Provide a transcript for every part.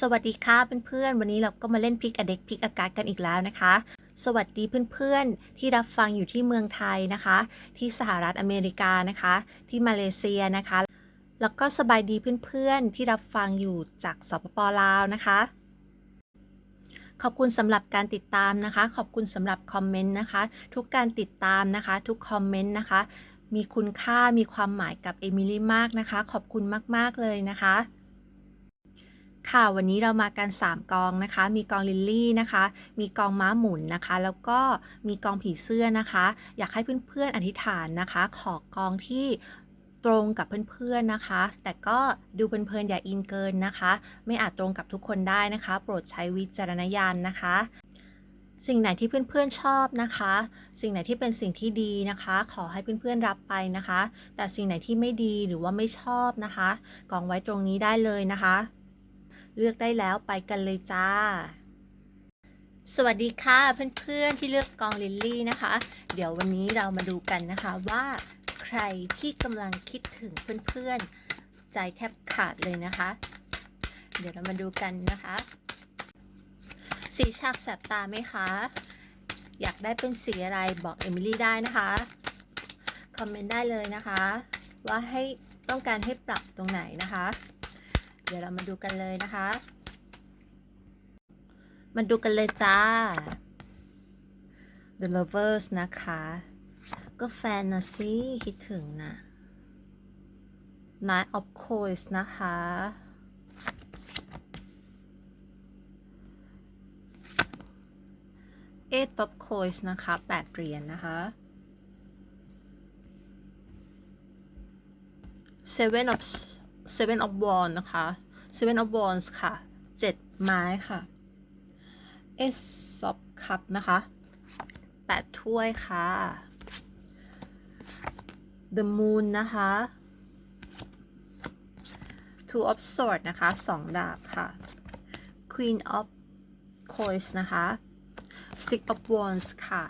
สวัสดีค่ะเพื่อนๆ วันนี้เราก็มาเล่นพิกอเด็กพิกอากาศกันอีกแล้วนะคะ สวัสดีเพื่อนๆ ที่รับฟังอยู่ที่เมืองไทยนะคะ ที่สหรัฐอเมริกานะคะ ที่มาเลเซียนะคะ แล้วก็สบายดีเพื่อนๆ ที่รับฟังอยู่จากสปปลาวนะคะ ขอบคุณสำหรับการติดตามนะคะ ขอบคุณสำหรับคอมเมนต์นะคะ ทุกการติดตามนะคะ ทุกคอมเมนต์นะคะ มีคุณค่ามีความหมายกับเอมิลี่มากนะคะ ขอบคุณมากๆเลยนะคะ ค่ะวันนี้เรามากัน 3 กองนะคะ มีกองลิลลี่นะคะ มีกองม้าหมุนนะคะ แล้วก็มีกองผีเสื้อนะคะ อยากให้เพื่อนๆอธิษฐานนะคะ ขอกองที่ตรงกับเพื่อนๆนะคะ แต่ก็ดูเพลินๆอย่าอินเกินนะคะ ไม่อาจตรงกับทุกคนได้นะคะ โปรดใช้วิจารณญาณนะคะ สิ่งไหนที่เพื่อนๆชอบนะคะ สิ่งไหนที่เป็นสิ่งที่ดีนะคะ ขอให้เพื่อนๆรับไปนะคะ แต่สิ่งไหนที่ไม่ดีหรือว่าไม่ชอบนะคะ กองไว้ตรงนี้ได้เลยนะคะ เลือกได้แล้วไปกันเลยจ้า สวัสดีค่ะเพื่อนๆที่เลือกกองลิลลี่นะคะ เดี๋ยววันนี้เรามาดูกันนะคะว่าใครที่กำลังคิดถึงเพื่อนๆ ใจแทบขาดเลยนะคะ เดี๋ยวเรามาดูกันนะคะ สีฉากแสบตาไหมคะ อยากได้เป็นสีอะไรบอกเอมิลี่ได้นะคะ คอมเมนต์ได้เลยนะคะ ว่าให้ต้องการให้ปรับตรงไหนนะคะ เดี๋ยวเรามาดูกันเลยนะคะ มาดูกันเลยจ้า The Lovers นะคะ ก็แฟนนะสิคิดถึงนะ Night of Coins นะคะ Eight of Coins นะคะ8เหรียญนะคะ Seven of Seven of Wands นะคะ Seven of Wands ค่ะ 7 ไม้ค่ะ Ace of Cup นะคะ 8 ถ้วยค่ะ The Moon นะคะ Two of Swords นะคะ 2 ดาบค่ะ Queen of Coins นะคะ Six of Wands ค่ะ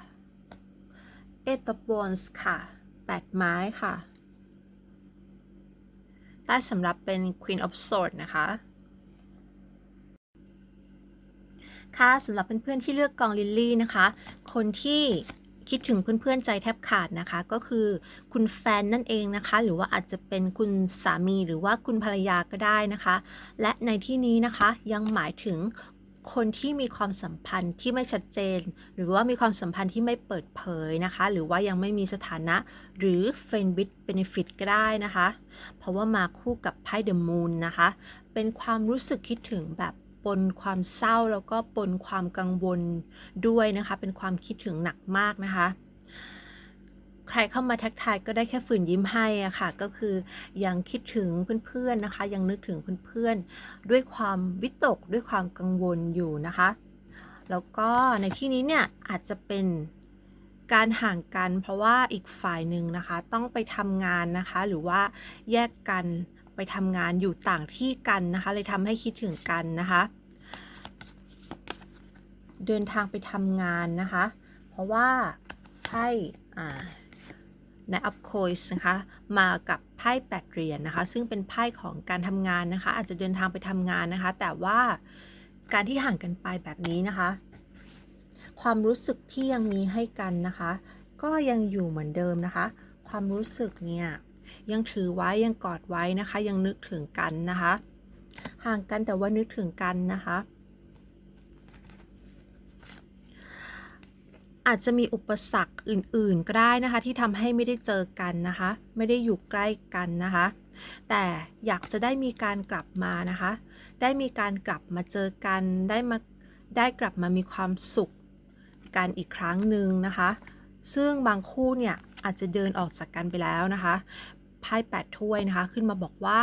Eight of Wands ค่ะ 8 ไม้ค่ะ ได้สำหรับเป็น Queen of Swords นะคะ ค่ะสำหรับเพื่อนๆที่เลือกกองลิลลี่นะคะ คนที่คิดถึงเพื่อนๆใจแทบขาดนะคะ ก็คือคุณแฟนนั่นเองนะคะ หรือว่าอาจจะเป็นคุณสามีหรือว่าคุณภรรยาก็ได้นะคะ และในที่นี้นะคะยังหมายถึง คนที่มีความสัมพันธ์ที่ไม่ชัดเจน หรือว่ามีความสัมพันธ์ที่ไม่เปิดเผยนะคะ หรือว่ายังไม่มีสถานะ หรือ friend with benefit ก็ได้นะคะ เพราะว่ามาคู่กับไพ่เดอะมูนนะคะ เป็นความรู้สึกคิดถึงแบบปนความเศร้าแล้วก็ปนความกังวลด้วยนะคะ เป็นความคิดถึงหนักมากนะคะ ใครเข้ามาทักทายก็ได้แค่ฝืนยิ้มให้อะค่ะ ก็คือยังคิดถึงเพื่อนๆนะคะ ยังนึกถึงเพื่อนๆ ด้วยความวิตกด้วยความกังวลอยู่นะคะ แล้วก็ในที่นี้เนี่ยอาจจะเป็นการห่างกัน เพราะว่าอีกฝ่ายหนึ่งนะคะ ต้องไปทำงานนะคะ หรือว่าแยกกันไปทำงานอยู่ต่างที่กันนะคะ เลยทำให้คิดถึงกันนะคะ เดินทางไปทำงานนะคะ เพราะว่าไพ่อ่า ในอัพโคยส์นะคะ มากับไพ่แปดเหรียญนะคะ ซึ่งเป็นไพ่ของการทำงานนะคะ อาจจะเดินทางไปทำงานนะคะ แต่ว่าการที่ห่างกันไปแบบนี้นะคะ ความรู้สึกที่ยังมีให้กันนะคะ ก็ยังอยู่เหมือนเดิมนะคะ ความรู้สึกเนี่ยยังถือไว้ยังกอดไว้นะคะ ยังนึกถึงกันนะคะ ห่างกันแต่ว่านึกถึงกันนะคะ อาจจะมีอุปสรรคอื่นๆก็ได้นะคะ ที่ทำให้ไม่ได้เจอกันนะคะ ไม่ได้อยู่ใกล้กันนะคะ แต่อยากจะได้มีการกลับมานะคะ ได้มีการกลับมาเจอกันได้มาได้กลับมามีความสุขกันอีกครั้งหนึ่งนะคะ ซึ่งบางคู่เนี่ยอาจจะเดินออกจากกันไปแล้วนะคะไพ่แปดถ้วยนะคะ ขึ้นมาบอกว่า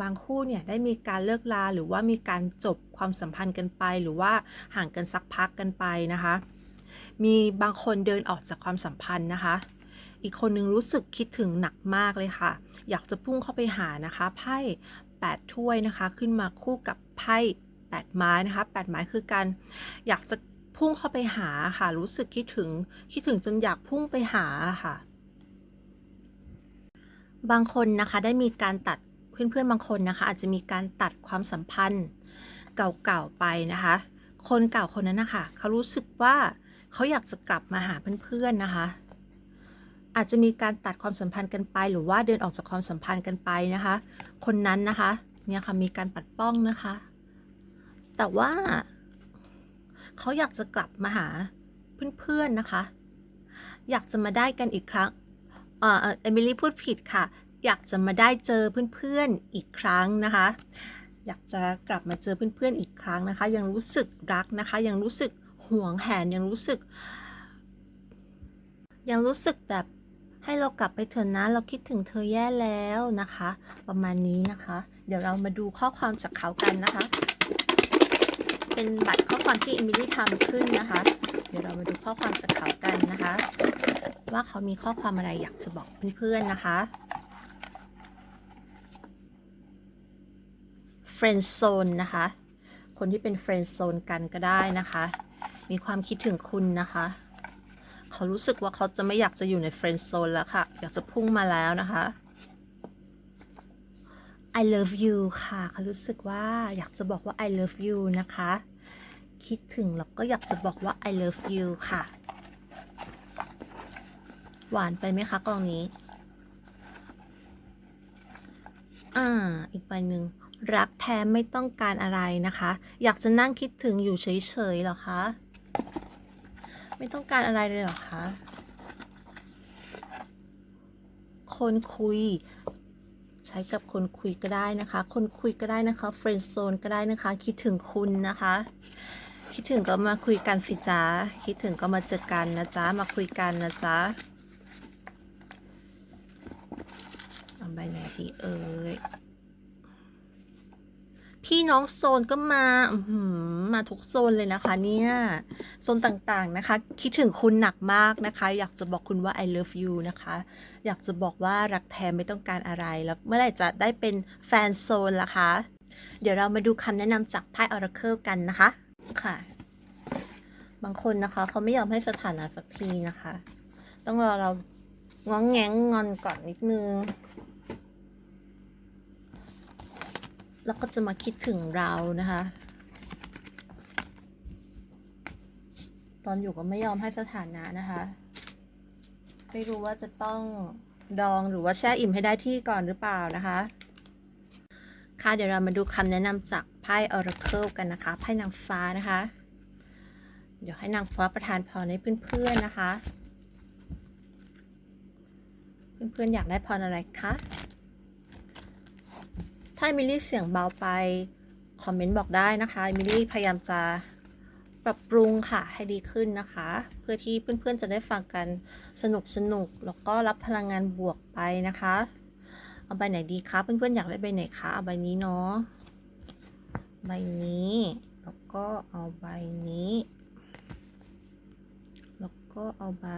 บางคู่เนี่ยได้มีการเลิกลาหรือว่ามีการจบความสัมพันธ์กันไป หรือว่าห่างกันสักพักกันไปนะคะ มีบางคนเดินออกจากความสัมพันธ์นะคะ อีกคนนึงรู้สึกคิดถึงหนักมากเลยค่ะ อยากจะพุ่งเข้าไปหานะคะไพ่8ถ้วยนะคะ ขึ้นมาคู่กับไพ่8ไม้นะคะ8ไม้คือการอยากจะพุ่งเข้าไปหาค่ะ รู้สึกคิดถึงคิดถึงจนอยากพุ่งไปหาค่ะ บางคนนะคะได้มีการตัดเพื่อนๆบางคนนะคะ อาจจะมีการตัดความสัมพันธ์เก่าๆไปนะคะ คนเก่าคนนั้นนะคะเขารู้สึกว่า เขาอยากจะกลับมาหาเพื่อนๆนะคะ อาจจะมีการตัดความสัมพันธ์กันไป หรือว่าเดินออกจากความสัมพันธ์กันไปนะคะ คนนั้นนะคะเนี่ยค่ะมีการปัดป้องนะคะ แต่ว่าเขาอยากจะกลับมาหาเพื่อนๆนะคะ อยากจะมาได้กันอีกครั้งเอเอ่อเอมิลี่พูดผิดค่ะ อยากจะมาได้เจอเพื่อนๆอีกครั้งนะคะ อยากจะกลับมาเจอเพื่อนๆอีกครั้งนะคะ ยังรู้สึกรักนะคะ ยังรู้สึก ห่วงแหนยังรู้สึก ยังรู้สึกแบบให้เรากลับไปเถอะนะ เราคิดถึงเธอแย่แล้วนะคะ ประมาณนี้นะคะ เดี๋ยวเรามาดูข้อความจากเขากันนะคะ เป็นบัตรข้อความที่เอมิลี่ทำขึ้นนะคะ เดี๋ยวเรามาดูข้อความจากเขากันนะคะ ว่าเขามีข้อความอะไรอยากจะบอกเพื่อนๆนะคะเฟรนด์โซนนะคะ คนที่เป็นเฟรนด์โซนกันก็ได้นะคะ มีความคิดถึงคุณนะคะ เขารู้สึกว่าเขาจะไม่อยากจะอยู่ในเฟรนด์โซนแล้วค่ะ อยากจะพุ่งมาแล้วนะคะ I love you ค่ะ เขารู้สึกว่าอยากจะบอกว่า I love you นะคะ คิดถึงแล้วก็อยากจะบอกว่า I love you ค่ะ หวานไปไหมคะกองนี้ อ่า อีกใบหนึ่งรักแท้ไม่ต้องการอะไรนะคะ อยากจะนั่งคิดถึงอยู่เฉยๆหรอคะ ไม่ต้องการอะไรเลยเหรอคะ คนคุย ใช้กับคนคุยก็ได้นะคะ คนคุยก็ได้นะคะเฟรนด์โซนก็ได้นะคะ คิดถึงคุณนะคะ คิดถึงก็มาคุยกันสิจ้าคิดถึงก็มาเจอกันนะจ๊ะมาคุยกันนะจ๊ะเอาใบไหนดีเอ่ย พี่น้องโซนก็มาอืมาทุกโซนเลยนะคะ เนี่ย โซนต่างๆนะคะ คิดถึงคุณหนักมากนะคะ อยากจะบอกคุณว่า I love you นะคะ อยากจะบอกว่ารักแท้ไม่ต้องการอะไร แล้วเมื่อไหร่จะได้เป็นแฟนโซนล่ะคะ เดี๋ยวเรามาดูคำแนะนำจากไพ่ Oracle กันนะคะ ค่ะ บางคนนะคะ เขาไม่ยอมให้สถานะสักทีนะคะ ต้องรอเราง้องแงงงอนก่อนนิดนึง แล้วก็จะมาคิดถึงเรานะคะ ตอนอยู่ก็ไม่ยอมให้สถานะนะคะ ไม่รู้ว่าจะต้องดองหรือว่าแช่อิ่มให้ได้ที่ก่อนหรือเปล่านะคะ ค่ะเดี๋ยวเรามาดูคำแนะนำจากไพ่ Oracle กันนะคะ ไพ่นางฟ้านะคะ เดี๋ยวให้นางฟ้าประทานพรให้เพื่อนๆนะคะ เพื่อนๆอยากได้พรอะไรคะ ถ้ามิลลี่เสียงเบาไป คอมเมนต์บอกได้นะคะมิลลี่พยายามจะปรับปรุงค่ะให้ดีขึ้นนะคะ เพื่อที่เพื่อนๆจะได้ฟังกันสนุกสนุกแล้วก็รับพลังงานบวกไปนะคะ เอาใบไหนดีคะเพื่อนๆอยากได้ใบไหนคะเอาใบนี้เนาะใบนี้แล้วก็เอาใบนี้ แล้วก็เอาใบ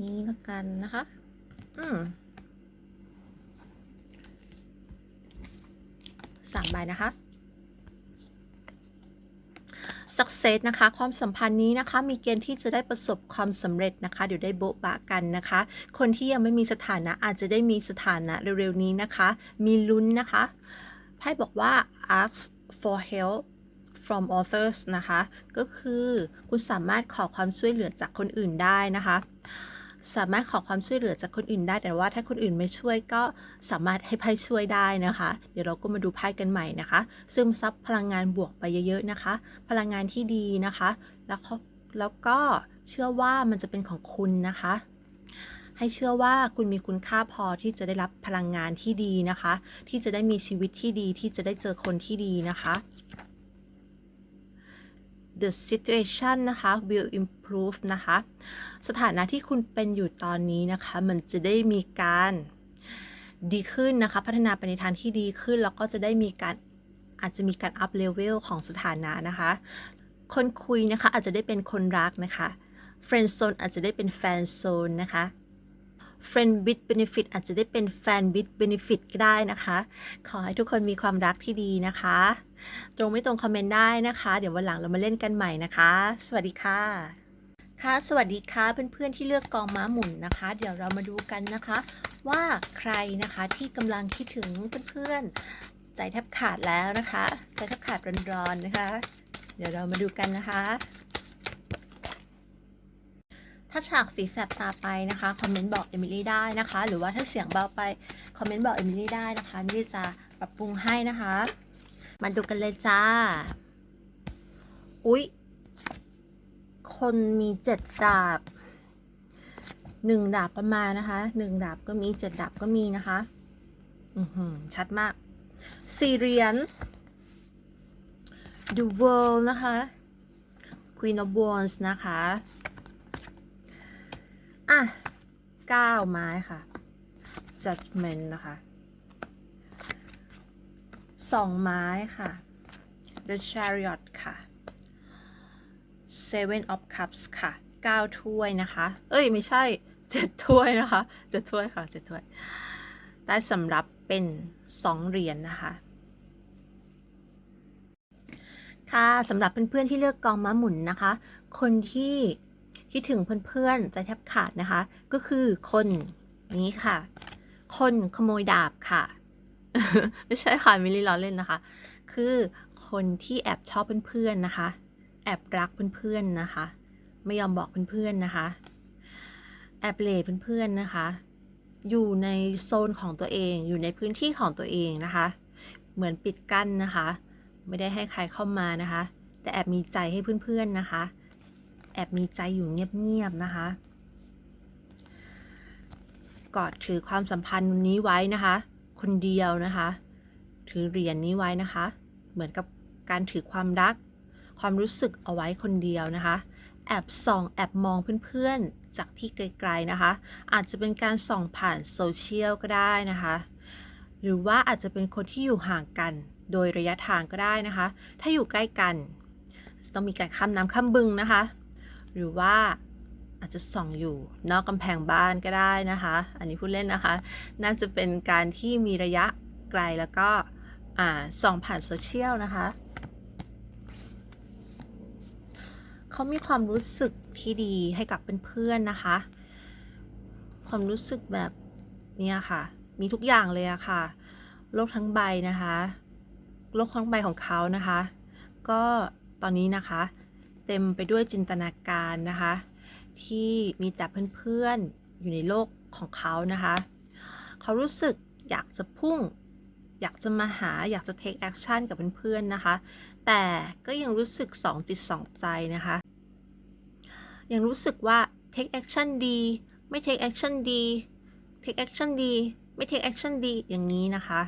นี้ละกันนะคะ อืม สามใบนะคะ success นะคะ ความสัมพันธ์นี้นะคะ มีเกณฑ์ที่จะได้ประสบความสำเร็จนะคะ เดี๋ยวได้โบ๊ะบะกันนะคะ คนที่ยังไม่มีสถานะอาจจะได้มีสถานะเร็วๆนี้นะคะ มีลุ้นนะคะไพ่บอกว่า ask for help from others นะคะ ก็คือคุณสามารถขอความช่วยเหลือจากคนอื่นได้นะคะ สามารถขอความช่วยเหลือจากคนอื่นได้ แต่ว่าถ้าคนอื่นไม่ช่วยก็สามารถให้ไพ่ช่วยได้นะคะ เดี๋ยวเราก็มาดูไพ่กันใหม่นะคะ ซึมซับพลังงานบวกไปเยอะๆนะคะ พลังงานที่ดีนะคะ แล้วก็แล้วก็เชื่อว่ามันจะเป็นของคุณนะคะ ให้เชื่อว่าคุณมีคุณค่าพอที่จะได้รับพลังงานที่ดีนะคะ ที่จะได้มีชีวิตที่ดีที่จะได้เจอคนที่ดีนะคะ the situation นะคะ will improve นะคะ สถานะที่คุณเป็นอยู่ตอนนี้นะคะ มันจะได้มีการดีขึ้นนะคะ พัฒนาไปในทางที่ดีขึ้น แล้วก็จะได้มีการอาจจะมีการ up level ของสถานะนะคะ คนคุยนะคะอาจจะได้เป็นคนรักนะคะ friend zone อาจจะได้เป็นแฟนโซนนะคะ friend with benefit อาจจะได้เป็นแฟน with benefit ก็ได้นะคะ ขอให้ทุกคนมีความรักที่ดีนะคะ ตรงไม่ตรงคอมเมนต์ได้นะคะ เดี๋ยววันหลังเรามาเล่นกันใหม่นะคะ สวัสดีค่ะ ค่ะ สวัสดีค่ะเพื่อนๆที่เลือกกองม้าหมุนนะคะ เดี๋ยวเรามาดูกันนะคะ ว่าใครนะคะที่กำลังคิดถึงเพื่อนๆใจแทบขาดแล้วนะคะ ใจแทบขาดร้อนๆนะคะ เดี๋ยวเรามาดูกันนะคะ ถ้าฉากสีแสบตาไปนะคะคอมเมนต์บอกเอมิลี่ได้นะคะ หรือว่าถ้าเสียงเบาไปคอมเมนต์บอกเอมิลี่ได้นะคะเอมิลี่จะปรับปรุงให้นะคะ มาดูกันเลยจ้า อุ๊ย คนมีเจ็ดดาบหนึ่งดาบประมาณนะคะหนึ่งดาบก็มีเจ็ดดาบก็มีนะคะ อือหือชัดมากสี่เรียญ The World นะคะ Queen of Wands นะคะ อะเก้าไม้ค่ะ Judgment นะคะสองไม้ค่ะ The Chariot ค่ะ Seven of Cups ค่ะเก้าถ้วยนะคะ เอ้ย ไม่ใช่เจ็ดถ้วยนะคะเจ็ดถ้วยค่ะเจ็ดถ้วย ได้สำหรับเป็นสองเหรียญนนะคะค่ะสำหรับเพื่อนๆที่เลือกกองม้าหมุนนะคะ คนที่ คิดถึงเพื่อนๆใจแทบขาดนะคะ ก็คือคนนี้ค่ะ คนขโมยดาบค่ะ ไม่ใช่ค่ะมิลลี่ล้อเล่นนะคะ คือคนที่แอบชอบเพื่อนๆนะคะ แอบรักเพื่อนๆนะคะ ไม่ยอมบอกเพื่อนๆนะคะ แอบเล่เพื่อนๆนะคะ อยู่ในโซนของตัวเอง อยู่ในพื้นที่ของตัวเองนะคะ เหมือนปิดกั้นนะคะ ไม่ได้ให้ใครเข้ามานะคะ แต่แอบมีใจให้เพื่อนๆนะคะ แอบมีใจอยู่เงียบๆนะคะ กอดถือความสัมพันธ์นี้ไว้นะคะ คนเดียวนะคะ ถือเหรียญนี้ไว้นะคะ เหมือนกับการถือความรัก ความรู้สึกเอาไว้คนเดียวนะคะ แอบส่องแอบมองเพื่อนๆ จากที่ไกลๆนะคะ อาจจะเป็นการส่องผ่านโซเชียลก็ได้นะคะ หรือว่าอาจจะเป็นคนที่อยู่ห่างกันโดยระยะทางก็ได้นะคะ ถ้าอยู่ใกล้กัน ต้องมีการข้ามน้ำข้ามบึงนะคะ หรือว่าอาจจะส่องอยู่นอกกำแพงบ้านก็ได้นะคะ อันนี้พูดเล่นนะคะ น่าจะเป็นการที่มีระยะไกลแล้วก็ส่องผ่านโซเชียลนะคะเขามีความรู้สึกที่ดีให้กับเพื่อนๆนะคะ ความรู้สึกแบบเนี้ยค่ะ มีทุกอย่างเลยอะค่ะ โลกทั้งใบนะคะ โลกทั้งใบของเขานะคะ ก็ตอนนี้นะคะ เต็มไปด้วยจินตนาการนะคะ ที่มีแต่เพื่อนๆอยู่ในโลกของเขานะคะ เขารู้สึกอยากจะพุ่ง อยากจะมาหาอยากจะ take action กับเพื่อนๆนะคะ แต่ก็ยังรู้สึกสองจิตสองใจนะคะ ยังรู้สึกว่า take action ดี ไม่ take action ดี take action ดี ไม่ take action ดีอย่างนี้นะคะ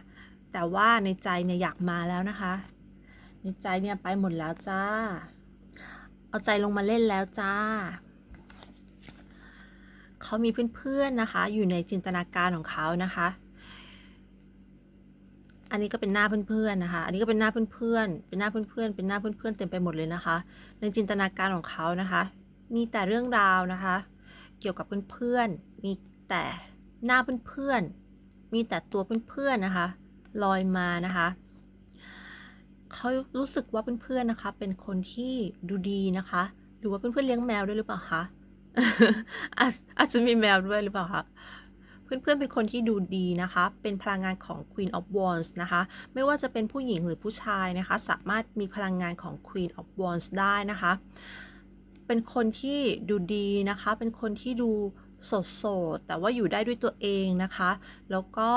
แต่ว่าในใจเนี่ยอยากมาแล้วนะคะ ในใจเนี่ยไปหมดแล้วจ้า เอาใจลงมาเล่นแล้วจ้า เขามีเพื่อนๆนะคะ อยู่ในจินตนาการของเขานะคะ อันนี้ก็เป็นหน้าเพื่อนๆนะคะ อันนี้ก็เป็นหน้าเพื่อนๆ เป็นหน้าเพื่อนๆ เป็นหน้าเพื่อนๆ เต็มไปหมดเลยนะคะ ในจินตนาการของเขานะคะ มีแต่เรื่องราวนะคะ เกี่ยวกับเพื่อนๆ มีแต่หน้าเพื่อนๆ มีแต่ตัวเพื่อนๆ นะคะ ลอยมานะคะ เขารู้สึกว่าเพื่อนๆนะคะ เป็นคนที่ดูดีนะคะ หรือว่าเพื่อนๆเลี้ยงแมวด้วยหรือเปล่าคะอาจอาจจะมีแมวด้วยหรือเปล่าคะเพื่อนๆเป็นคนที่ดูดีนะคะ เป็นพลังงานของ Queen of Wands นะคะ ไม่ว่าจะเป็นผู้หญิงหรือผู้ชายนะคะ สามารถมีพลังงานของ Queen of Wands ได้นะคะ เป็นคนที่ดูดีนะคะ เป็นคนที่ดูสดโสดๆแต่ว่าอยู่ได้ด้วยตัวเองนะคะ แล้วก็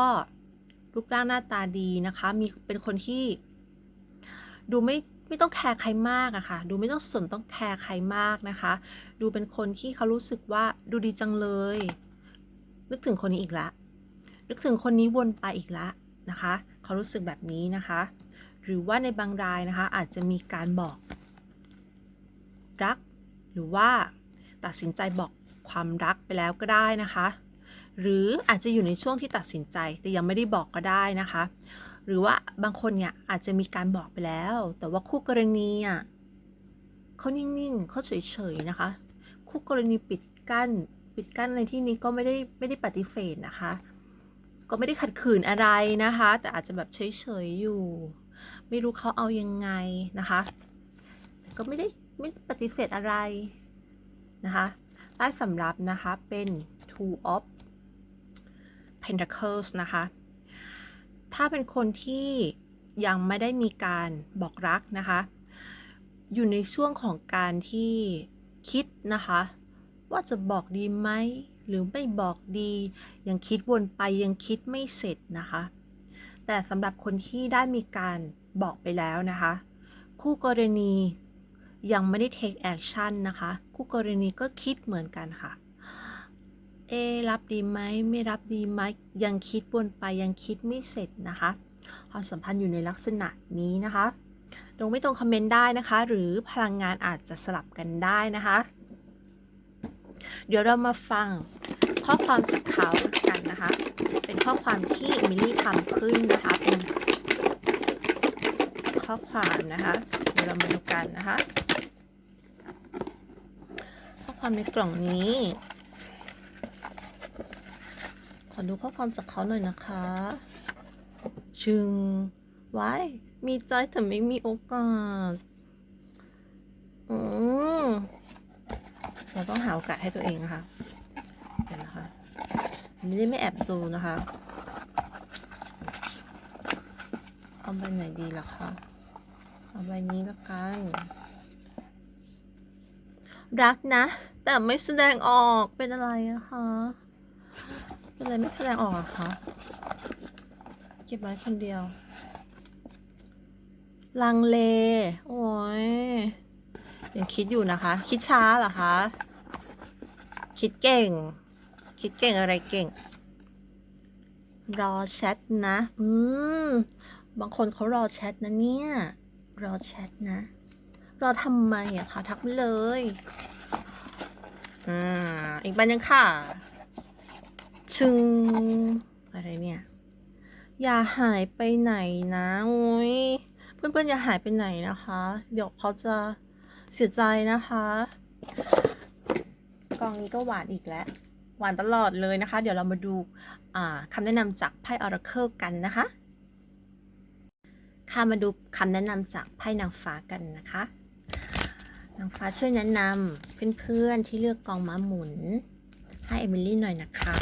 รูปร่างหน้าตาดีนะคะ มีเป็นคนที่ ดูไม่ไม่ต้องแคร์ใครมากอะค่ะ ดูไม่ต้องสนต้องแคร์ใครมากนะคะ ดูเป็นคนที่เขารู้สึกว่าดูดีจังเลย นึกถึงคนนี้อีกละ นึกถึงคนนี้วนไปอีกละนะคะ เขารู้สึกแบบนี้นะคะ หรือว่าในบางรายนะคะ อาจจะมีการบอก รัก หรือว่าตัดสินใจบอกความรักไปแล้วก็ได้นะคะ หรืออาจจะอยู่ในช่วงที่ตัดสินใจแต่ยังไม่ได้บอกก็ได้นะคะ หรือว่าบางคนเนี่ยอาจจะมีการบอกไปแล้ว แต่ว่าคู่กรณีอะเขานิ่งๆเขาเฉยๆนะคะ คู่กรณีปิดกั้น ปิดกั้นในที่นี้ก็ไม่ได้ไม่ได้ปฏิเสธนะคะ ก็ไม่ได้ขัดขืนอะไรนะคะ แต่อาจจะแบบเฉยๆอยู่ ไม่รู้เขาเอายังไงนะคะก็ไม่ได้ไม่ปฏิเสธอะไรนะคะใต้สำรับนะคะเป็น two of pentacles นะคะ ถ้าเป็นคนที่ยังไม่ได้มีการบอกรักนะคะ อยู่ในช่วงของการที่คิดนะคะ ว่าจะบอกดีไหมหรือไม่บอกดี ยังคิดวนไปยังคิดไม่เสร็จนะคะ แต่สำหรับคนที่ได้มีการบอกไปแล้วนะคะ คู่กรณียังไม่ได้ take action นะคะ คู่กรณีก็คิดเหมือนกันค่ะ เอรับดีไหมไม่รับดีไหมยังคิดวนไปยังคิดไม่เสร็จนะคะความสัมพันธ์อยู่ในลักษณะนี้นะคะตรงไม่ตรงคอมเมนต์ได้นะคะ หรือพลังงานอาจจะสลับกันได้นะคะ เดี๋ยวเรามาฟังข้อความจากเขากันนะคะ เป็นข้อความที่มิลลี่ทำขึ้นนะคะเป็นข้อความนะคะเดี๋ยวเรามาดูกันนะคะ ข้อความในกล่องนี้ อดูข้อความจากเขาหน่อยนะคะ ชึง ไว้ มีใจแต่ไม่มีโอกาส อืมเราต้องหาโอกาสให้ตัวเองนะคะเดี๋ยวนะคะ ไม่ได้ไม่แอบดูนะคะ เอาใบไหนดีล่ะคะเอาใบนี้ละกัน รักนะ แต่ไม่แสดงออกเป็นอะไรอะคะ เป็นอะไรไม่แสดงออกอะคะเก็บไว้คนเดียว ลังเล โอ้ยยังคิดอยู่นะคะ คิดช้าเหรอคะ คิดเก่ง คิดเก่งอะไรเก่ง รอแชทนะ อืม บางคนเขารอแชทนะเนี่ย รอแชทนะ รอทำไมอะคะทักเลย อ่า อีกบันยังค่ะ ชึงอะไรเนี่ย อย่าหายไปไหนนะโอ้ยเพื่อนๆอย่าหายไปไหนนะคะ เดี๋ยวเขาจะเสียใจนะคะ กองนี้ก็หวานอีกแล้ว หวานตลอดเลยนะคะ เดี๋ยวเรามาดูาคำแนะนำจากไพ่ Oracle กันนะคะค่ะมาดูคำแนะนำจากไพ่นางฟ้ากันนะคะ นางฟ้าช่วยแนะนำเพื่อนๆที่เลือกกองม้าหมุนให้เอมิลี่หน่อยนะคะ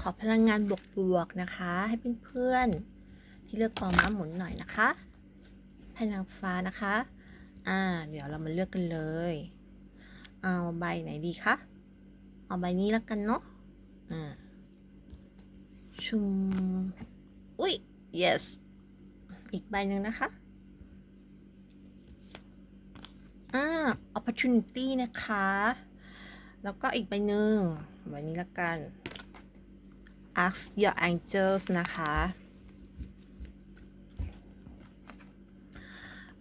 ขอพลังงานบวกๆนะคะ ให้เพื่อนๆที่เลือกกองม้าหมุนหน่อยนะคะให้นางฟ้านะคะ อ่า เดี๋ยวเรามาเลือกกันเลย เอาใบไหนดีคะเอาใบนี้แล้วกันเนาะอ่าชุมอุ้ย yes อีกใบหนึ่งนะคะอ่า opportunity นะคะ แล้วก็อีกใบหนึ่งใบนี้ละกัน ask your angels นะคะ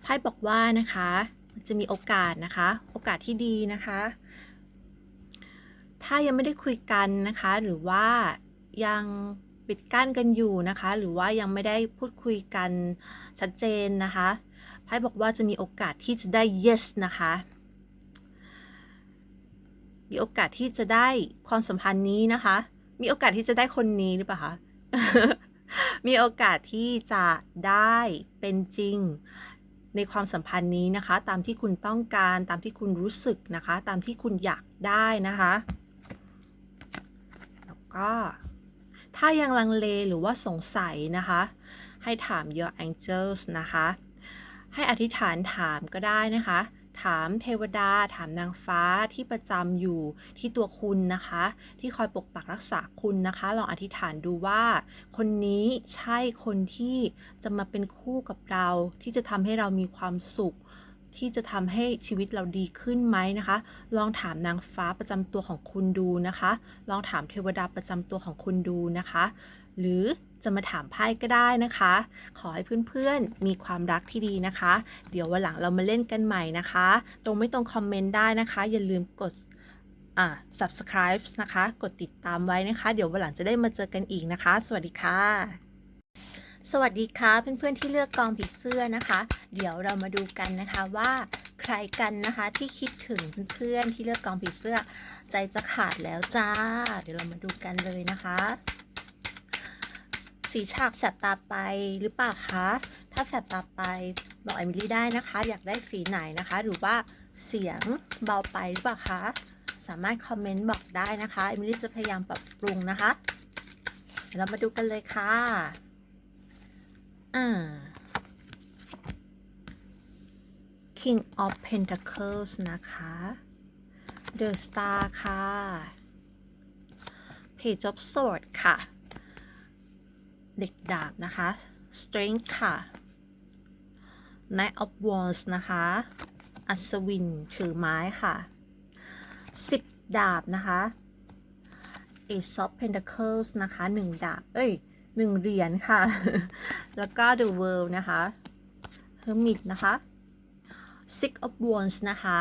ไพ่บอกว่านะคะจะมีโอกาสนะคะ โอกาสที่ดีนะคะ ถ้ายังไม่ได้คุยกันนะคะ หรือว่ายังปิดกั้นกันอยู่นะคะ หรือว่ายังไม่ได้พูดคุยกันชัดเจนนะคะไพ่บอกว่าจะมีโอกาสที่จะได้ yes นะคะ มีโอกาสที่จะได้ความสัมพันธ์นี้นะคะ มีโอกาสที่จะได้คนนี้หรือเปล่าคะ มีโอกาสที่จะได้เป็นจริงในความสัมพันธ์นี้นะคะ ตามที่คุณต้องการตามที่คุณรู้สึกนะคะ ตามที่คุณอยากได้นะคะ แล้วก็ถ้ายังลังเลหรือว่าสงสัยนะคะ ให้ถาม your angels นะคะ ให้อธิษฐานถามก็ได้นะคะ ถามเทวดา ถามนางฟ้าที่ประจำอยู่ที่ตัวคุณนะคะ ที่คอยปกปักรักษาคุณนะคะ ลองอธิษฐานดูว่า คนนี้ใช่คนที่จะมาเป็นคู่กับเรา ที่จะทำให้เรามีความสุขที่จะทำให้ชีวิตเราดีขึ้นไหมนะคะ ลองถามนางฟ้าประจำตัวของคุณดูนะคะ ลองถามเทวดาประจำตัวของคุณดูนะคะ หรือ จะมาถามไพ่ก็ได้นะคะ ขอให้เพื่อนๆมีความรักที่ดีนะคะ เดี๋ยววันหลังเรามาเล่นกันใหม่นะคะ ตรงไม่ตรงคอมเมนต์ได้นะคะ อย่าลืมกด subscribe นะคะ กดติดตามไว้นะคะ เดี๋ยววันหลังจะได้มาเจอกันอีกนะคะ สวัสดีค่ะ สวัสดีค่ะเพื่อนๆที่เลือกกองผีเสื้อนะคะ เดี๋ยวเรามาดูกันนะคะว่าใครกันนะคะที่คิดถึงเพื่อนๆที่เลือกกองผีเสื้อ ใจจะขาดแล้วจ้า เดี๋ยวเรามาดูกันเลยนะคะ สีฉากแสบตาไปหรือเปล่าคะ ถ้าแสบตาไปบอกเอมิลี่ได้นะคะ อยากได้สีไหนนะคะ หรือว่าเสียงเบาไปหรือเปล่าคะ สามารถคอมเมนต์บอกได้นะคะเอมิลี่จะพยายามปรับปรุงนะคะเดี๋ยวเรามาดูกันเลยค่ะอ่า King of Pentacles นะคะ The Star ค่ะ Page of Swords ค่ะ เด็กดาบนะคะ Strength ค่ะ Knight of Wands นะคะ อัศวินถือไม้ค่ะ 10 ดาบนะคะ Ace of Pentacles นะคะ 1 ดาบ เอ้ย1เหรียญค่ะ แล้วก็ The World นะคะ Hermit นะคะ Six of Wands นะคะ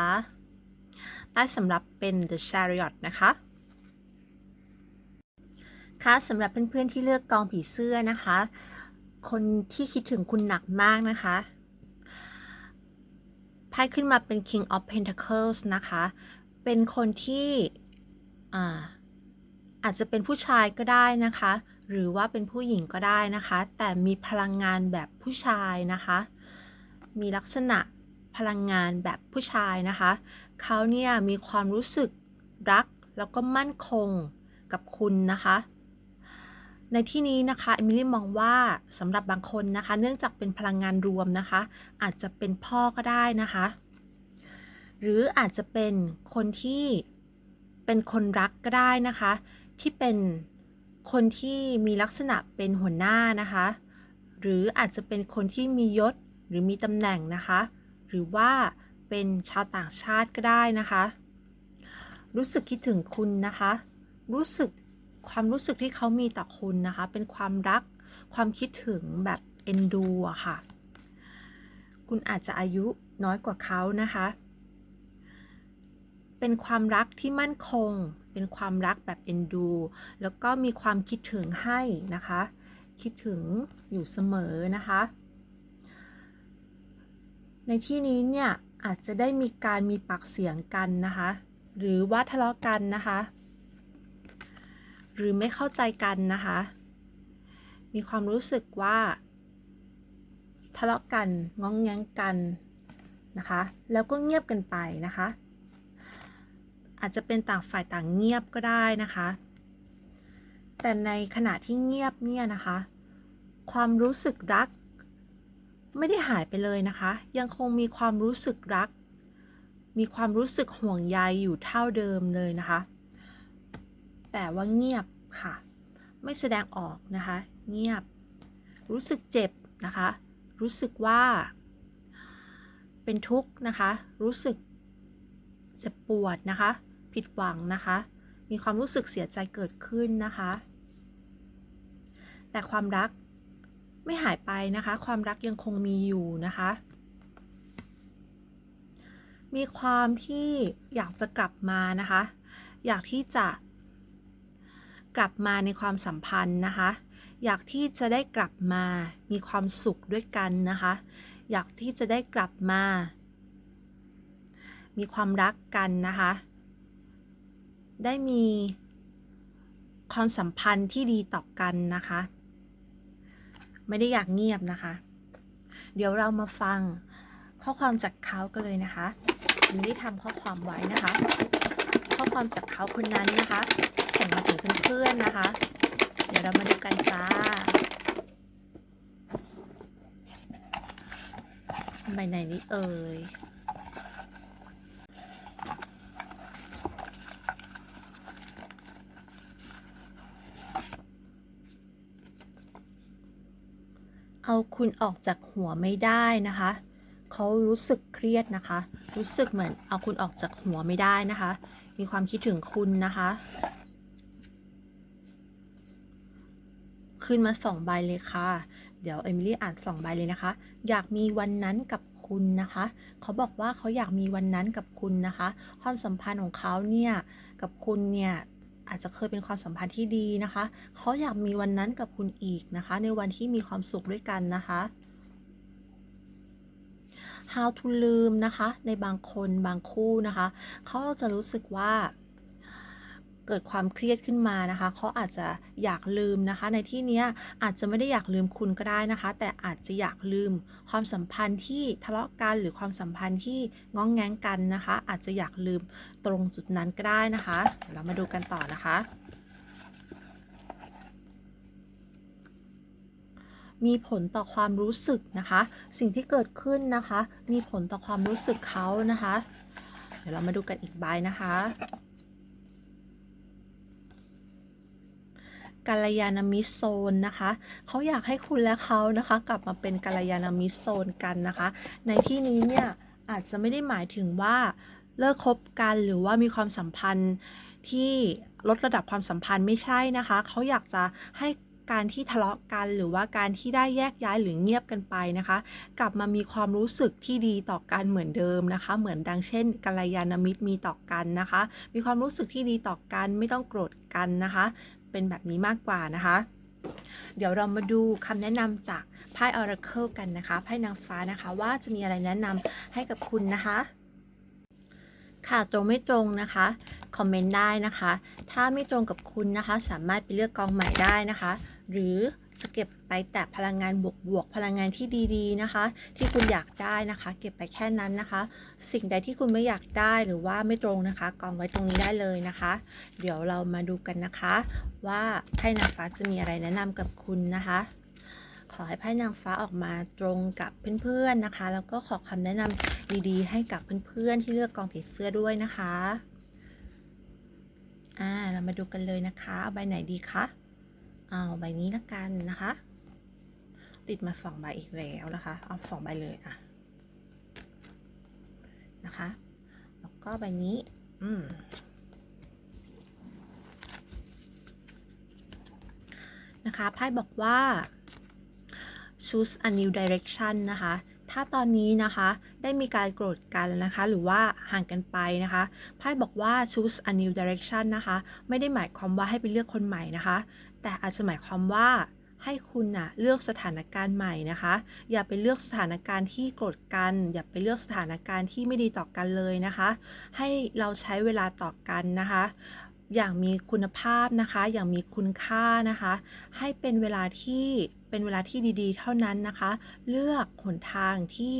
ได้สำหรับเป็น The Chariot นะคะ คะสำหรับเพื่อนๆที่เลือกกองผีเสื้อนะคะ คนที่คิดถึงคุณหนักมากนะคะไพ่ขึ้นมาเป็น King of Pentacles นะคะ เป็นคนที่อาอาจจะเป็นผู้ชายก็ได้นะคะ หรือว่าเป็นผู้หญิงก็ได้นะคะ แต่มีพลังงานแบบผู้ชายนะคะ มีลักษณะพลังงานแบบผู้ชายนะคะ เขาเนี่ยมีความรู้สึกรักแล้วก็มั่นคงกับคุณนะคะ ในที่นี้นะคะเอมิลี่มองว่าสำหรับบางคนนะคะ เนื่องจากเป็นพลังงานรวมนะคะ อาจจะเป็นพ่อก็ได้นะคะ หรืออาจจะเป็นคนที่เป็นคนรักก็ได้นะคะ ที่เป็นคนที่มีลักษณะเป็นหัวหน้านะคะ หรืออาจจะเป็นคนที่มียศหรือมีตำแหน่งนะคะ หรือว่าเป็นชาวต่างชาติก็ได้นะคะ รู้สึกคิดถึงคุณนะคะ รู้สึก ความรู้สึกที่เขามีต่อคุณนะคะ เป็นความรัก ความคิดถึงแบบเอ็นดูอะค่ะ คุณอาจจะอายุน้อยกว่าเขานะคะ เป็นความรักที่มั่นคง เป็นความรักแบบเอ็นดู แล้วก็มีความคิดถึงให้นะคะ คิดถึงอยู่เสมอนะคะ ในที่นี้เนี่ยอาจจะได้มีการมีปากเสียงกันนะคะ หรือว่าทะเลาะกันนะคะ หรือไม่เข้าใจกันนะคะ มีความรู้สึกว่า ทะเลาะกันง้องแง้งกันนะคะ แล้วก็เงียบกันไปนะคะ อาจจะเป็นต่างฝ่ายต่างเงียบก็ได้นะคะ แต่ในขณะที่เงียบเนี่ยนะคะ ความรู้สึกรัก ไม่ได้หายไปเลยนะคะ ยังคงมีความรู้สึกรัก มีความรู้สึกห่วงใยอยู่เท่าเดิมเลยนะคะ แต่ว่าเงียบค่ะ ไม่แสดงออกนะคะ เงียบ รู้สึกเจ็บนะคะ รู้สึกว่า เป็นทุกข์นะคะ รู้สึกเจ็บปวดนะคะ ผิดหวังนะคะ มีความรู้สึกเสียใจเกิดขึ้นนะคะ แต่ความรักไม่หายไปนะคะ ความรักยังคงมีอยู่นะคะ มีความที่อยากจะกลับมานะคะ อยากที่จะ กลับมาในความสัมพันธ์นะคะ อยากที่จะได้กลับมามีความสุขด้วยกันนะคะ อยากที่จะได้กลับมา มีความรักกันนะคะ ได้มีความสัมพันธ์ที่ดีต่อกันนะคะ ไม่ได้อยากเงียบนะคะ เดี๋ยวเรามาฟังข้อความจากเขากันเลยนะคะมินได้ทำข้อความไว้นะคะ ข้อความจากเขาคนนั้นนะคะ ส่งมาถึงเพื่อนๆนะคะ เดี๋ยวเรามาดูกันจ้าใบไหนนี่เอ่ยเอาคุณออกจากหัวไม่ได้นะคะ เขารู้สึกเครียดนะคะ รู้สึกเหมือนเอาคุณออกจากหัวไม่ได้นะคะ มีความคิดถึงคุณนะคะ ขึ้นมาสองใบเลยค่ะ เดี๋ยวเอมิลี่อ่านสองใบเลยนะคะ อยากมีวันนั้นกับคุณนะคะ เขาบอกว่าเขาอยากมีวันนั้นกับคุณนะคะ ความสัมพันธ์ของเขาเนี่ยกับคุณเนี่ยอาจจะเคยเป็นความสัมพันธ์ที่ดีนะคะ เขาอยากมีวันนั้นกับคุณอีกนะคะ ในวันที่มีความสุขด้วยกันนะคะ how to ลืมนะคะ ในบางคนบางคู่นะคะ เขาจะรู้สึกว่า เกิดความเครียดขึ้นมานะคะเขาอาจจะอยากลืมนะคะ ในที่นี้อาจจะไม่ได้อยากลืมคุณก็ได้นะคะ แต่อาจจะอยากลืมความสัมพันธ์ที่ทะเลาะกันหรือความสัมพันธ์ที่ง้องแง้งกันนะคะ อาจจะอยากลืมตรงจุดนั้นก็ได้นะคะ เรามาดูกันต่อนะคะมีผลต่อความรู้สึกนะคะ สิ่งที่เกิดขึ้นนะคะ มีผลต่อความรู้สึกเขานะคะ เดี๋ยวเรามาดูกันอีกใบนะคะ กัลยาณมิตรโซนนะคะเขาอยากให้คุณและเขานะคะ กลับมาเป็นกัลยาณมิตรโซนกันนะคะ ในที่นี้เนี่ยอาจจะไม่ได้หมายถึงว่าเลิกคบกันหรือว่ามีความสัมพันธ์ที่ลดระดับความสัมพันธ์ไม่ใช่นะคะ เขาอยากจะให้การที่ทะเลาะกันหรือว่าการที่ได้แยกย้ายหรือเงียบกันไปนะคะ กลับมามีความรู้สึกที่ดีต่อกันเหมือนเดิมนะคะ เหมือนดังเช่นกัลยาณมิตรมีต่อกันนะคะ มีความรู้สึกที่ดีต่อกันไม่ต้องโกรธกันนะคะ เป็นแบบนี้มากกว่านะคะ เดี๋ยวเรามาดูคำแนะนำจากไพ่ออร์เคิลกันนะคะไพ่นางฟ้านะคะว่าจะมีอะไรแนะนำให้กับคุณนะคะ ค่ะตรงไม่ตรงนะคะคอมเมนต์ได้นะคะ ถ้าไม่ตรงกับคุณนะคะ สามารถไปเลือกกองใหม่ได้นะคะ หรือ จะเก็บไปแต่พลังงานบวกๆพลังงานที่ดีๆนะคะ ที่คุณอยากได้นะคะ เก็บไปแค่นั้นนะคะ สิ่งใดที่คุณไม่อยากได้หรือว่าไม่ตรงนะคะกองไว้ตรงนี้ได้เลยนะคะ เดี๋ยวเรามาดูกันนะคะ ว่าไพ่นางฟ้าจะมีอะไรแนะนำกับคุณนะคะขอให้ไพ่นางฟ้าออกมาตรงกับเพื่อนๆนะคะ แล้วก็ขอคำแนะนำดีๆ ให้กับเพื่อนๆที่เลือกกองผีเสื้อด้วยนะคะ อ่า เรามาดูกันเลยนะคะ เอาใบไหนดีคะ เอาใบนี้ละกันนะคะ ติดมาสองใบอีกแล้วนะคะ เอาสองใบเลยอะนะคะ แล้วก็ใบนี้ อืมนะคะไพ่บอกว่า choose a new direction นะคะ ถ้าตอนนี้นะคะได้มีการโกรธกันนะคะ หรือว่าห่างกันไปนะคะไพ่บอกว่า choose a new direction นะคะ ไม่ได้หมายความว่าให้ไปเลือกคนใหม่นะคะ แต่อาจจะหมายความว่าให้คุณนะเลือกสถานการณ์ใหม่นะคะ อย่าไปเลือกสถานการณ์ที่โกรธกัน อย่าไปเลือกสถานการณ์ที่ไม่ดีต่อกันเลยนะคะ ให้เราใช้เวลาต่อกันนะคะ อย่างมีคุณภาพนะคะ อย่างมีคุณค่านะคะ ให้เป็นเวลาที่เป็นเวลาที่ดีๆ เท่านั้นนะคะ เลือกหนทางที่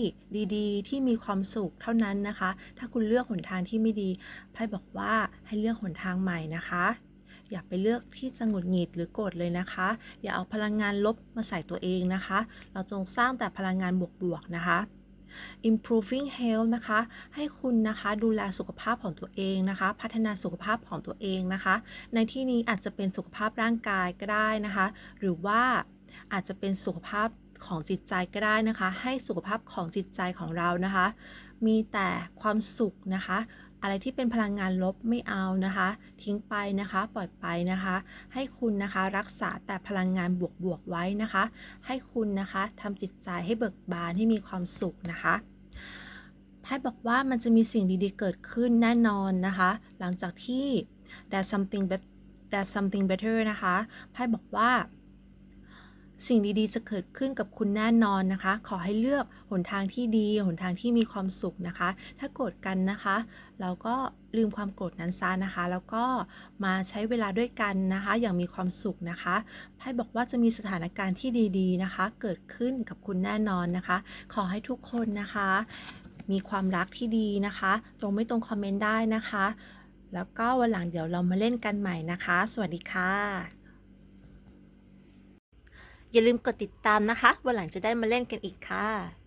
ดีๆ ที่มีความสุขเท่านั้นนะคะ ถ้าคุณเลือกหนทางที่ไม่ดีไพ่บอกว่าให้เลือกหนทางใหม่นะคะ อย่าไปเลือกที่จะหงุดหงิดหรือโกรธเลยนะคะ อย่าเอาพลังงานลบมาใส่ตัวเองนะคะ เราจงสร้างแต่พลังงานบวกๆนะคะ improving health นะคะ ให้คุณนะคะดูแลสุขภาพของตัวเองนะคะ พัฒนาสุขภาพของตัวเองนะคะ ในที่นี้อาจจะเป็นสุขภาพร่างกายก็ได้นะคะ หรือว่าอาจจะเป็นสุขภาพของจิตใจก็ได้นะคะ ให้สุขภาพของจิตใจของเรานะคะ มีแต่ความสุขนะคะ อะไรที่เป็นพลังงานลบไม่เอานะคะ ทิ้งไปนะคะ ปล่อยไปนะคะ ให้คุณนะคะรักษาแต่พลังงานบวกๆไว้นะคะ ให้คุณนะคะทำจิตใจให้เบิกบานให้มีความสุขนะคะไพ่บอกว่ามันจะมีสิ่งดีๆเกิดขึ้นแน่นอนนะคะ หลังจากที่ there something bet there's something better นะคะไพ่บอกว่า สิ่งดีๆ จะเกิดขึ้นกับคุณแน่นอนนะคะ ขอให้เลือกหนทางที่ดี หนทางที่มีความสุขนะคะ ถ้าโกรธกันนะคะ เราก็ลืมความโกรธนั้นซะนะคะ แล้วก็มาใช้เวลาด้วยกันนะคะ อย่างมีความสุขนะคะไพ่บอกว่าจะมีสถานการณ์ที่ดีๆนะคะ เกิดขึ้นกับคุณแน่นอนนะคะ ขอให้ทุกคนนะคะ มีความรักที่ดีนะคะ ตรงไม่ตรงคอมเมนต์ได้นะคะ แล้วก็วันหลังเดี๋ยวเรามาเล่นกันใหม่นะคะ สวัสดีค่ะ อย่าลืมกดติดตามนะคะ วันหลังจะได้มาเล่นกันอีกค่ะ